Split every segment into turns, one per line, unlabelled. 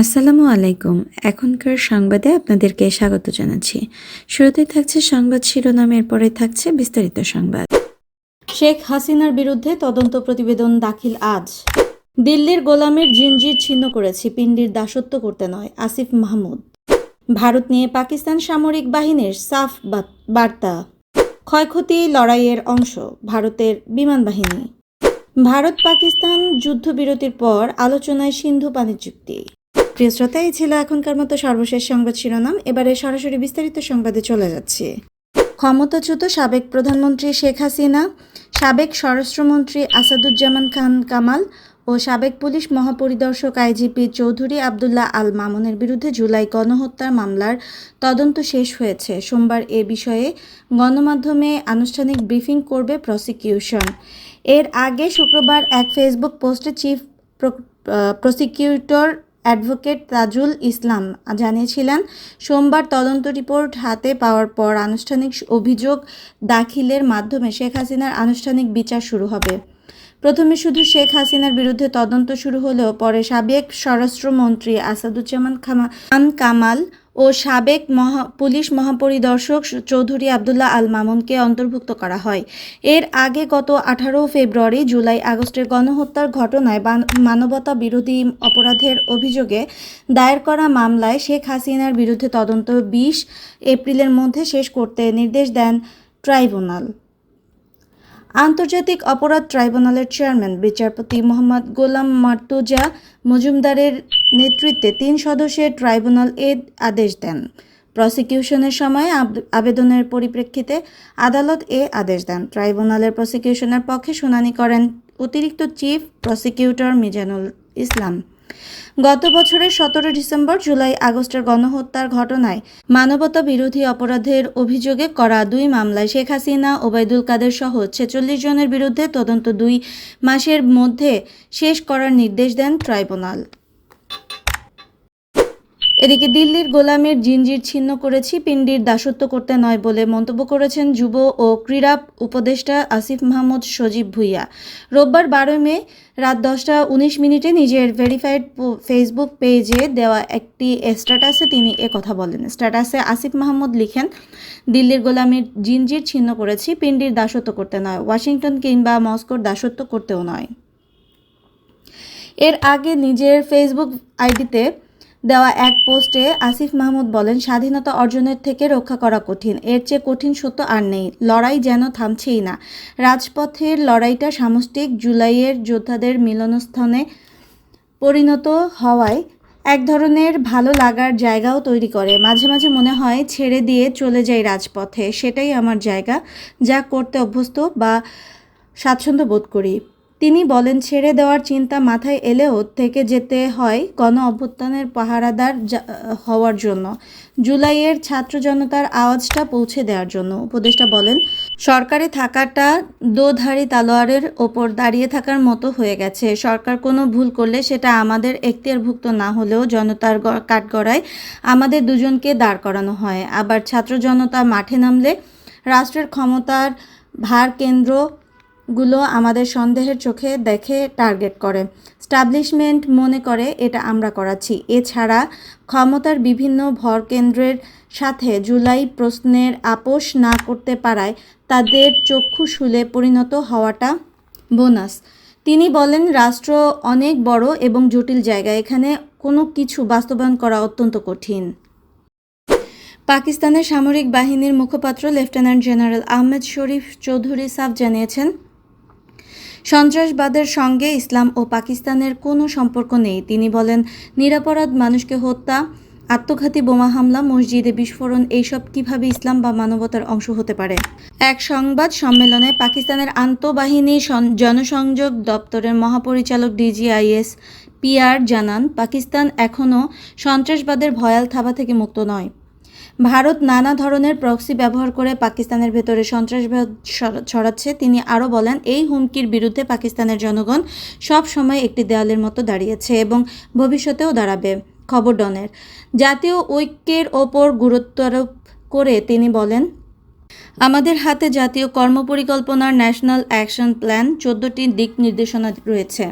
আসসালামু আলাইকুম। এখনকার সংবাদে আপনাদেরকে স্বাগত জানাচ্ছি। শুরুতে থাকছে সংবাদ শিরোনামের পরে থাকছে বিস্তারিত সংবাদ। শেখ হাসিনার বিরুদ্ধে তদন্ত প্রতিবেদন দাখিল আজ। দিল্লির গোলামের জিনজির ছিন্ন করেছি পিন্ডির দাসত্ব করতে নয়, আসিফ মাহমুদ। ভারত নিয়ে পাকিস্তান সামরিক বাহিনীর সাফ বার্তা। ক্ষয়ক্ষতি লড়াইয়ের অংশ, ভারতের বিমান বাহিনী। ভারত পাকিস্তান যুদ্ধবিরতির পর আলোচনায় সিন্ধু পানি চুক্তি। প্রিয় শ্রোতা এই ছিল এখনকার মতো সর্বশেষ সংবাদ শিরোনাম। এবারে সরাসরি বিস্তারিত সংবাদে চলে যাচ্ছে। ক্ষমতাচ্যুত সাবেক প্রধানমন্ত্রী শেখ হাসিনা, সাবেক স্বরাষ্ট্রমন্ত্রী আসাদুজ্জামান খান কামাল ও সাবেক পুলিশ মহাপরিদর্শক আইজিপি চৌধুরী আবদুল্লাহ আল মামুনের বিরুদ্ধে জুলাই গণহত্যার মামলার তদন্ত শেষ হয়েছে। সোমবার এ বিষয়ে গণমাধ্যমে আনুষ্ঠানিক ব্রিফিং করবে প্রসিকিউশন। এর আগে শুক্রবার এক ফেসবুক পোস্টে chief prosecutor advocate Tajul Islam জানিয়েছিলেন, সোমবার তদন্ত রিপোর্ট হাতে পাওয়ার পর আনুষ্ঠানিক অভিযোগ দাখিলের মাধ্যমে শেখ হাসিনার আনুষ্ঠানিক বিচার শুরু হবে। প্রথমে শুধু শেখ হাসিনার বিরুদ্ধে তদন্ত শুরু হলেও পরে সাবেক স্বরাষ্ট্রমন্ত্রী আসাদুজ্জামান খান কামাল ও সাবেক মহা, পুলিশ মহাপরিদর্শক চৌধুরী আবদুল্লাহ আল মামুনকে অন্তর্ভুক্ত করা হয়। এর আগে গত আঠারো ফেব্রুয়ারি জুলাই আগস্টের গণহত্যার ঘটনায় মানবতা বিরোধী অপরাধের অভিযোগে দায়ের করা মামলায় শেখ হাসিনার বিরুদ্ধে তদন্ত বিশ এপ্রিলের মধ্যে শেষ করতে নির্দেশ দেন ট্রাইব্যুনাল। আন্তর্জাতিক অপরাধ ট্রাইব্যুনালের চেয়ারম্যান, বিচারপতি মোহাম্মদ গোলাম মার্তুজা মজুমদারের নেতৃত্বে তিন সদস্যের ট্রাইব্যুনাল এ আদেশ দেন। প্রসিকিউশনের সময় আব- আবেদনের পরিপ্রেক্ষিতে আদালত এ আদেশ দেন। ট্রাইব্যুনালের প্রসিকিউশনের পক্ষে শুনানি করেন অতিরিক্ত চিফ প্রসিকিউটর মিজানুল ইসলাম। গত বছরের সতেরো ডিসেম্বর জুলাই আগস্টের গণহত্যার ঘটনায় মানবতা বিরোধী অপরাধের অভিযোগে করা দুই মামলায় শেখ হাসিনা, ওবায়দুল কাদের সহ ছেচল্লিশ জনের বিরুদ্ধে তদন্ত দুই মাসের মধ্যে শেষ করার নির্দেশ দেন ট্রাইব্যুনাল। এদিকে দিল্লির গোলামের জিনজির ছিন্ন করেছি পিন্ডির দাসত্ব করতে নয় বলে মন্তব্য করেছেন যুব ও ক্রীড়া উপদেষ্টা আসিফ মাহমুদ সজীব ভুইয়া। রোববার বারোই মে রাত দশটা উনিশ মিনিটে নিজের ভেরিফাইড ফেসবুক পেজে দেওয়া একটি স্ট্যাটাসে তিনি কথা বলেন। স্ট্যাটাসে আসিফ মাহমুদ লিখেন, দিল্লির গোলামের জিনজির ছিন্ন করেছি পিন্ডির দাসত্ব করতে নয়, ওয়াশিংটন কিংবা মস্কোর দাসত্ব করতেও নয়। এর আগে নিজের ফেসবুক আইডিতে দেওয়া এক পোস্টে আসিফ মাহমুদ বলেন, স্বাধীনতা অর্জনের থেকে রক্ষা করা কঠিন। এর চেয়ে কঠিন সত্য আর নেই। লড়াই যেন থামছেই না। রাজপথের লড়াইটা সামষ্টিক জুলাইয়ের যোদ্ধাদের মিলনস্থানে পরিণত হওয়ায় এক ধরনের ভালো লাগার জায়গাও তৈরি করে। মাঝে মাঝে মনে হয়, ছেড়ে দিয়ে চলে যাই রাজপথে। সেটাই আমার জায়গা যা করতে অভ্যস্ত বা স্বাচ্ছন্দ্য বোধ করি। তিনি বলেন, ছেড়ে দেওয়ার চিন্তা মাথায় এলেও থেকে যেতে হয় গণ অভ্যুত্থানের পাহারাদার হওয়ার জন্য। জুলাইয়ের ছাত্র জনতার আওয়াজটা পৌঁছে দেওয়ার জন্য। উপদেষ্টা বলেন, সরকারে থাকাটা দোধারী তালোয়ারের ওপর দাঁড়িয়ে থাকার মতো হয়ে গেছে। সরকার কোনো ভুল করলে সেটা আমাদের এখতিয়ারভুক্ত না হলেও জনতার কাঠগড়ায় আমাদের দুজনকে দাঁড় করানো হয়। আবার ছাত্র জনতা মাঠে নামলে রাষ্ট্রের ক্ষমতার ভার কেন্দ্র গুলো আমাদের সন্দেহের চোখে দেখে টার্গেট করে। স্টাবলিশমেন্ট মনে করে এটা আমরা করাচ্ছি। এছাড়া ক্ষমতার বিভিন্ন ভরকেন্দ্রের সাথে জুলাই প্রশ্নের আপোষ না করতে পারায় তাদের চক্ষু শুলে পরিণত হওয়াটা বোনাস। তিনি বলেন, রাষ্ট্র অনেক বড় এবং জটিল জায়গা। এখানে কোনো কিছু বাস্তবায়ন করা অত্যন্ত কঠিন। পাকিস্তানের সামরিক বাহিনীর মুখপাত্র লেফটেন্যান্ট জেনারেল আহমেদ শরীফ চৌধুরী সাফ জানিয়েছেন সন্ত্রাসবাদের সঙ্গে ইসলাম ও পাকিস্তানের কোনো সম্পর্ক নেই। তিনি বলেন, নিরাপরাধ মানুষকে হত্যা, আত্মঘাতী বোমা হামলা, মসজিদে বিস্ফোরণ, এইসব কীভাবে ইসলাম বা মানবতার অংশ হতে পারে? এক সংবাদ সম্মেলনে পাকিস্তানের আন্তঃবাহিনী জনসংযোগ দপ্তরের মহাপরিচালক ডিজিআইএস পিআর জানান, পাকিস্তান এখনও সন্ত্রাসবাদের ভয়াল থাবা থেকে মুক্ত নয়। ভারত নানা ধরনের প্রক্সি ব্যবহার করে পাকিস্তানের ভেতরে সন্ত্রাসবাদ ছড়াচ্ছে। তিনি আরও বলেন, এই হুমকির বিরুদ্ধে পাকিস্তানের জনগণ সব সময় একটি দেয়ালের মতো দাঁড়িয়েছে এবং ভবিষ্যতেও দাঁড়াবে, খবর ডনের। জাতীয় ঐক্যের ওপর গুরুত্বারোপ করে তিনি বলেন, আমাদের হাতে জাতীয় কর্মপরিকল্পনার ন্যাশনাল অ্যাকশন প্ল্যান চোদ্দটি দিক নির্দেশনা রয়েছে।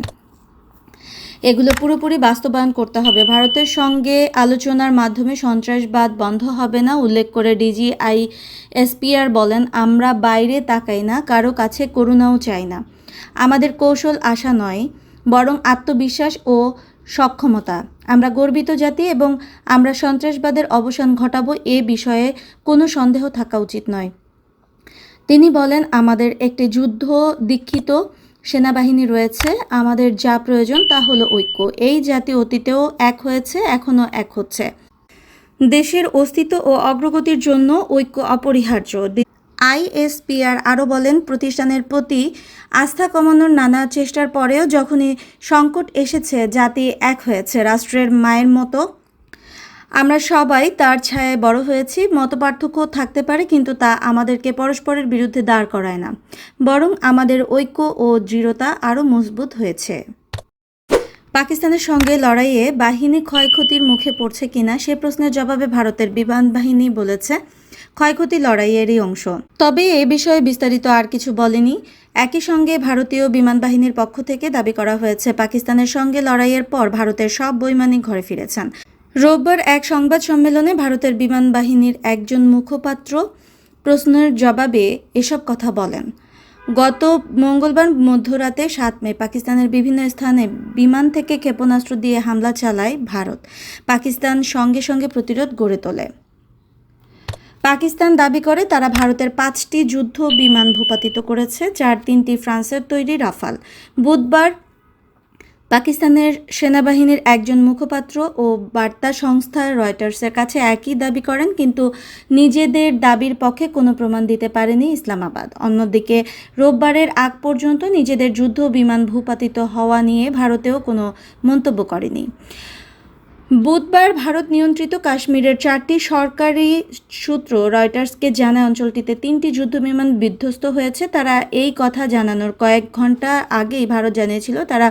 এগুলো পুরোপুরি বাস্তবায়ন করতে হবে। ভারতের সঙ্গে আলোচনার মাধ্যমে সন্ত্রাসবাদ বন্ধ হবে না, উল্লেখ করে ডিজিআই এসপিআর বলেন, আমরা বাইরে তাকাই না, কারও কাছে করুণাও চাই না। আমাদের কৌশল আশা নয়, বরং আত্মবিশ্বাস ও সক্ষমতা। আমরা গর্বিত জাতি এবং আমরা সন্ত্রাসবাদের অবসান ঘটাবো, এ বিষয়ে কোনো সন্দেহ থাকা উচিত নয়। তিনি বলেন, আমাদের একটি যুদ্ধ দীক্ষিত সেনাবাহিনী রয়েছে, আমাদের যা প্রয়োজন তা হলো ঐক্য। এই জাতি অতীতেও এক হয়েছে, এখনও এক হচ্ছে। দেশের অস্তিত্ব ও অগ্রগতির জন্য ঐক্য অপরিহার্য। আইএসপিআর আরও বলেন, প্রতিষ্ঠানের প্রতি আস্থা কমানোর নানা চেষ্টার পরেও যখনই সংকট এসেছে, জাতি এক হয়েছে। রাষ্ট্রের মায়ের মতো আমরা সবাই তার ছায়ায় বড় হয়েছি, মতপার্থক্য থাকতে পারে কিন্তু তা আমাদেরকে পরস্পরের বিরুদ্ধে দাঁড় করায় না, বরং আমাদের ঐক্য ও দৃঢ়তা আরও মজবুত হয়েছে। পাকিস্তানের সঙ্গে লড়াইয়ে বাহিনী ক্ষয়ক্ষতির মুখে পড়ছে কিনা সে প্রশ্নের জবাবে ভারতের বিমান বাহিনী বলেছে, ক্ষয়ক্ষতি লড়াইয়েরই অংশ। তবে এ বিষয়ে বিস্তারিত আর কিছু বলেনি। একই সঙ্গে ভারতীয় বিমান বাহিনীর পক্ষ থেকে দাবি করা হয়েছে, পাকিস্তানের সঙ্গে লড়াইয়ের পর ভারতের সব বৈমানিক ঘরে ফিরেছেন। রোববার এক সংবাদ সম্মেলনে ভারতের বিমান বাহিনীর একজন মুখপাত্র প্রশ্নের জবাবে এসব কথা বলেন। গত মঙ্গলবার মধ্যরাতে সাত মে পাকিস্তানের বিভিন্ন স্থানে বিমান থেকে ক্ষেপণাস্ত্র দিয়ে হামলা চালায় ভারত। পাকিস্তান সঙ্গে সঙ্গে প্রতিরোধ গড়ে তোলে। পাকিস্তান দাবি করে, তারা ভারতের পাঁচটি যুদ্ধ বিমান ভূপাতিত করেছে, যার তিনটি ফ্রান্সের তৈরি রাফাল। বুধবার পাকিস্তানের সেনাবাহিনীর একজন মুখপাত্র ও বার্তা সংস্থা রয়টার্সের কাছে একই দাবি করেন, কিন্তু নিজেদের দাবির পক্ষে কোনো প্রমাণ দিতে পারেনি ইসলামাবাদ। অন্যদিকে, রোববারের আগ পর্যন্ত নিজেদের যুদ্ধ বিমান ভূপাতিত হওয়া নিয়ে ভারতেও কোনো মন্তব্য করেনি। বুধবার ভারত নিয়ন্ত্রিত কাশ্মীরের চারটি সরকারি সূত্র রয়টার্সকে জানায়, অঞ্চলটিতে তিনটি যুদ্ধবিমান বিধ্বস্ত হয়েছে। তারা এই কথা জানানোর কয়েক ঘণ্টা আগেই ভারত জানিয়েছিল, তারা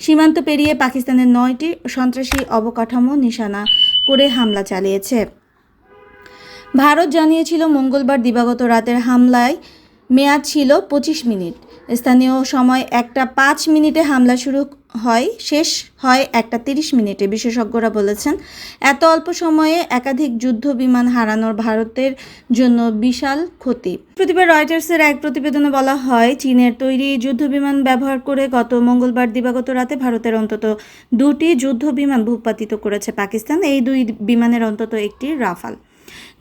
সীমান্ত পেরিয়ে পাকিস্তানের নয়টি সন্ত্রাসী অবকাঠামো নিশানা করে হামলা চালিয়েছে। ভারত জানিয়েছিল, মঙ্গলবার দিবাগত রাতের হামলায় মেয়াদ ছিল পঁচিশ মিনিট। স্থানীয় সময় একটা পাঁচ মিনিটে হামলা শুরু হয়, শেষ হয় একটা তিরিশ মিনিটে, বিশেষজ্ঞরা বলেছেন। এত অল্প সময়ে একাধিক যুদ্ধ বিমান হারানোর ভারতের জন্য বিশাল ক্ষতি। প্রতিবার রয়টার্সের এক প্রতিবেদনে বলা হয়, চীনের তৈরি যুদ্ধ বিমান ব্যবহার করে গত মঙ্গলবার দিবাগত রাতে ভারতের অন্তত দুটি যুদ্ধ বিমান ভূপাতিত করেছে পাকিস্তান। এই দুই বিমানের অন্তত একটি রাফাল।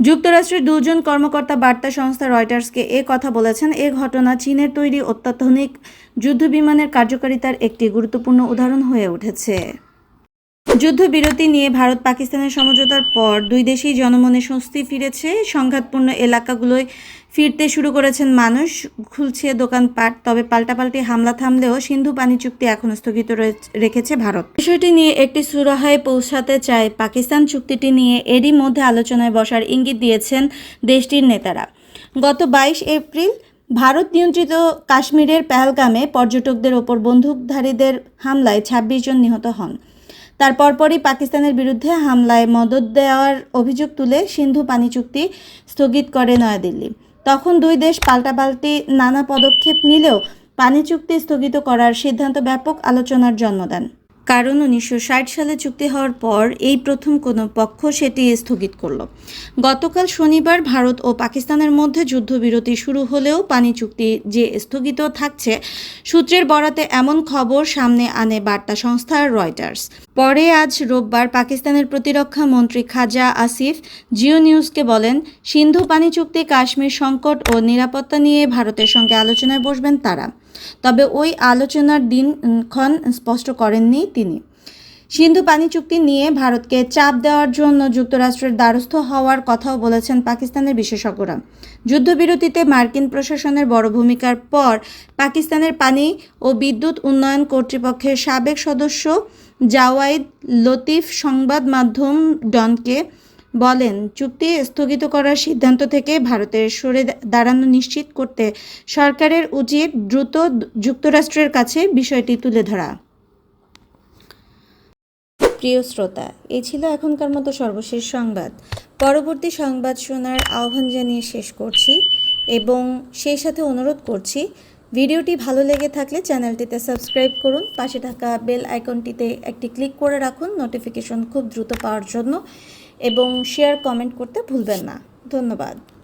যুক্তরাষ্ট্রের দুজন কর্মকর্তা বার্তা সংস্থা রয়টার্সকে এ কথা বলেছেন। এ ঘটনা চীনের তৈরি অত্যাধুনিক যুদ্ধবিমানের কার্যকারিতার একটি গুরুত্বপূর্ণ উদাহরণ হয়ে উঠেছে। যুদ্ধবিরতি নিয়ে ভারত পাকিস্তানের সমঝোতার পর দুই দেশেই জনমনে স্বস্তি ফিরেছে। সংঘাতপূর্ণ এলাকাগুলোয় ফিরতে শুরু করেছেন মানুষ, খুলছে দোকানপাট, তবে পাল্টাপাল্টি হামলা থামলেও সিন্ধু পানি চুক্তি এখনও স্থগিত রেখেছে ভারত। বিষয়টি নিয়ে একটি সুরাহায় পৌঁছাতে চায় পাকিস্তান চুক্তিটি নিয়ে এরই মধ্যে আলোচনায় বসার ইঙ্গিত দিয়েছেন দেশটির নেতারা। গত বাইশ এপ্রিল ভারত নিয়ন্ত্রিত কাশ্মীরের পেহেলগামে পর্যটকদের ওপর বন্দুকধারীদের হামলায় ছাব্বিশ জন নিহত হন। তার পরপরই পাকিস্তানের বিরুদ্ধে হামলায় মদত দেওয়ার অভিযোগ তুলে সিন্ধু পানি চুক্তি স্থগিত করে নয়াদিল্লি। তখন দুই দেশ পাল্টাপাল্টি নানা পদক্ষেপ নিলেও পানি চুক্তি স্থগিত করার সিদ্ধান্ত ব্যাপক আলোচনার জন্ম দেন। কারণ উনিশশো ষাট সালে চুক্তি হওয়ার পর এই প্রথম কোনো পক্ষ সেটি স্থগিত করল। গতকাল শনিবার ভারত ও পাকিস্তানের মধ্যে যুদ্ধবিরতি শুরু হলেও পানি চুক্তি যে স্থগিত থাকছে, সূত্রের বরাতে এমন খবর সামনে আনে বার্তা সংস্থা রয়টার্স। পরে আজ রোববার পাকিস্তানের প্রতিরক্ষা মন্ত্রী খাজা আসিফ জিও নিউজকে বলেন, সিন্ধু পানি চুক্তি কাশ্মীর সংকট ও নিরাপত্তা নিয়ে ভারতের সঙ্গে আলোচনায় বসবেন তারা। তবে ওই আলোচনার দিনক্ষণ স্পষ্ট করেননি তিনি। সিন্ধু পানি চুক্তি নিয়ে ভারতকে চাপ দেওয়ার জন্য যুক্তরাষ্ট্রের দ্বারস্থ হওয়ার কথাও বলেছেন পাকিস্তানের বিশেষজ্ঞরা। যুদ্ধবিরতিতে মার্কিন প্রশাসনের বড় ভূমিকার পর পাকিস্তানের পানি ও বিদ্যুৎ উন্নয়ন কর্তৃপক্ষের সাবেক সদস্য জাওয়াইদ লতিফ সংবাদ মাধ্যম ডনকে বলেন, চুক্তি স্থগিত করার সিদ্ধান্ত থেকে ভারতের সরে দাঁড়ানো নিশ্চিত করতে সরকারের উচিত দ্রুত যুক্তরাষ্ট্রের কাছে বিষয়টি তুলে ধরা। প্রিয় শ্রোতা এই ছিল এখনকার মতো সর্বশেষ সংবাদ। পরবর্তী সংবাদ শোনার আহ্বান জানিয়ে শেষ করছি এবং সেই সাথে অনুরোধ করছি, ভিডিওটি ভালো লেগে থাকলে চ্যানেলটিতে সাবস্ক্রাইব করুন, পাশে থাকা বেল আইকনটিতে একটি ক্লিক করে রাখুন, নোটিফিকেশন খুব দ্রুত পাওয়ার জন্য। এবং শেয়ার কমেন্ট করতে ভুলবেন না। ধন্যবাদ।